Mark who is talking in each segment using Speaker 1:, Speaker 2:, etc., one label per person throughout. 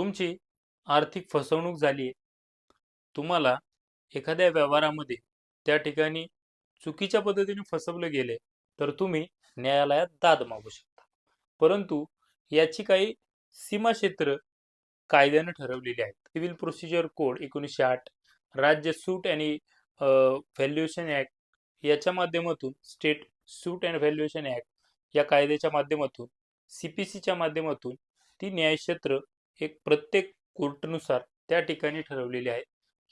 Speaker 1: तुमची आर्थिक फसवणूक झाली आहे. तुम्हाला एखाद्या व्यवहारामध्ये त्या ठिकाणी चुकीच्या पद्धतीने फसवलं गेले तर तुम्ही न्यायालयात दाद मागू शकता. परंतु याची काही सीमाक्षेत्र कायद्याने ठरवलेली आहेत. सिव्हिल प्रोसिजर कोड एकोणीसशे आठ राज्य सूट आणि व्हॅल्युएशन ॲक्ट याच्या माध्यमातून state suit and valuation act या कायद्याच्या माध्यमातून सी पी सीच्या माध्यमातून ती न्यायक्षेत्र एक प्रत्येक कोर्टनुसार त्या ठिकाणी ठरवलेली आहे.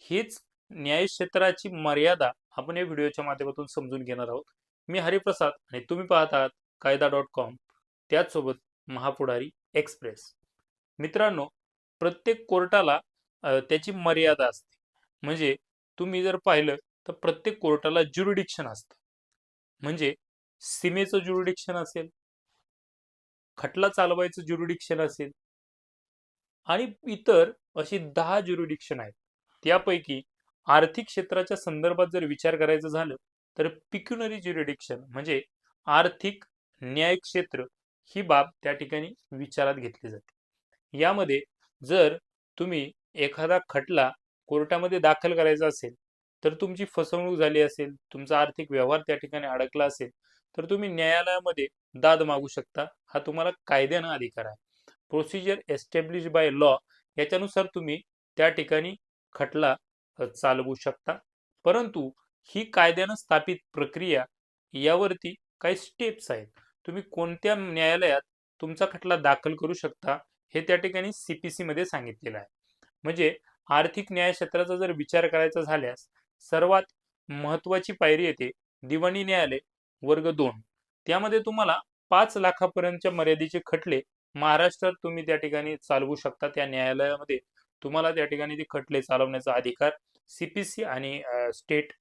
Speaker 1: हीच न्यायक्षेत्राची मर्यादा आपण या व्हिडिओच्या माध्यमातून समजून घेणार आहोत. मी हरिप्रसाद आणि तुम्ही पाहत आहात कायदा डॉट कॉम. त्याचसोबत महापुढारी एक्सप्रेस. मित्रांनो प्रत्येक कोर्टाला त्याची मर्यादा असते. म्हणजे तुम्ही जर पाहिलं तर प्रत्येक कोर्टाला ज्युरिडिक्शन असतं. म्हणजे सीमेचं ज्युरिडिक्शन असेल खटला चालवायचं ज्युरिडिक्शन असेल आणि इतर अशी दहा ज्युरिडिक्शन आहेत. त्यापैकी आर्थिक क्षेत्राच्या संदर्भात जर विचार करायचं झालं तर पिक्युनरी ज्युरिडिक्शन म्हणजे आर्थिक न्याय क्षेत्र ही बाब त्या ठिकाणी विचारात घेतली जाते. यामध्ये जर तुम्ही एखादा खटला कोर्टामध्ये दाखल करायचा असेल तर तुमची फसवणूक झाली असेल तुमचा आर्थिक व्यवहार त्या ठिकाणी अडकला असेल तर तुम्ही न्यायालयामध्ये दाद मागू शकता. हा तुम्हाला कायद्यानं अधिकार आहे. प्रोसिजर एस्टॅब्लिश बाय लॉ याच्यानुसार तुम्ही त्या ठिकाणी खटला चालवू शकता. परंतु ही कायद्यानं स्थापित प्रक्रिया यावरती काही स्टेप्स आहेत. तुम्ही कोणत्या न्यायालयात तुमचा खटला दाखल करू शकता हे त्या ठिकाणी सी पी सीमध्ये सांगितलेलं आहे. म्हणजे आर्थिक न्याय क्षेत्राचा जर विचार करायचा झाल्यास सर्वात महत्त्वाची पायरी येते दिवाणी न्यायालय वर्ग दोन. त्यामध्ये तुम्हाला पाच लाखापर्यंतच्या मर्यादेचे खटले महाराष्ट्रात तुम्ही त्या ठिकाणी चालवू शकता त्या न्यायालयामध्ये. तुम्हाला त्या ठिकाणी ते खटले चालवण्याचा अधिकार सीपीसी आणि स्टेट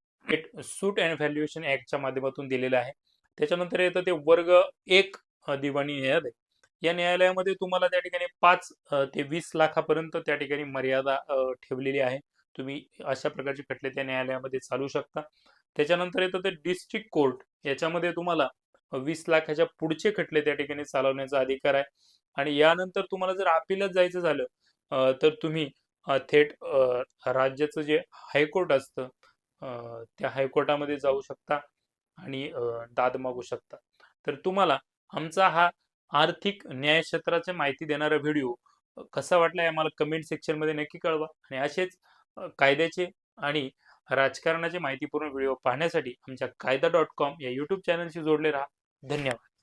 Speaker 1: सूट अँड व्हॅल्युएशन ऍक्टच्या माध्यमातून दिलेला आहे. त्याच्यानंतर येतं ते वर्ग एक दिवाणी न्यायालय. या न्यायालयामध्ये तुम्हाला त्या ठिकाणी पाच ते वीस लाखापर्यंत त्या ठिकाणी मर्यादा ठेवलेली आहे. तुम्ही अशा प्रकारचे खटले त्या न्यायालयामध्ये चालू शकता. त्याच्यानंतर येतं ते डिस्ट्रिक्ट कोर्ट. याच्यामध्ये तुम्हाला वीस लाखाच्या पुढचे खटले त्या ठिकाणी चालवण्याचा अधिकार आहे. आणि यानंतर तुम्हाला जर अपीलच जायचं झालं तर तुम्ही थेट राज्याचं जे हायकोर्ट असतं त्या हायकोर्टामध्ये जाऊ शकता आणि दाद मागू शकता. तर तुम्हाला आमचा हा आर्थिक न्याय क्षेत्राची माहिती देणारा व्हिडिओ कसा वाटला हे आम्हाला कमेंट सेक्शनमध्ये नक्की कळवा आणि असेच कायद्याचे आणि राजकारणाचे माहितीपूर्ण व्हिडिओ पाहण्यासाठी आमच्या कायदा डॉट कॉम या यूट्यूब चॅनलशी जोडले राहा. धन्यवाद.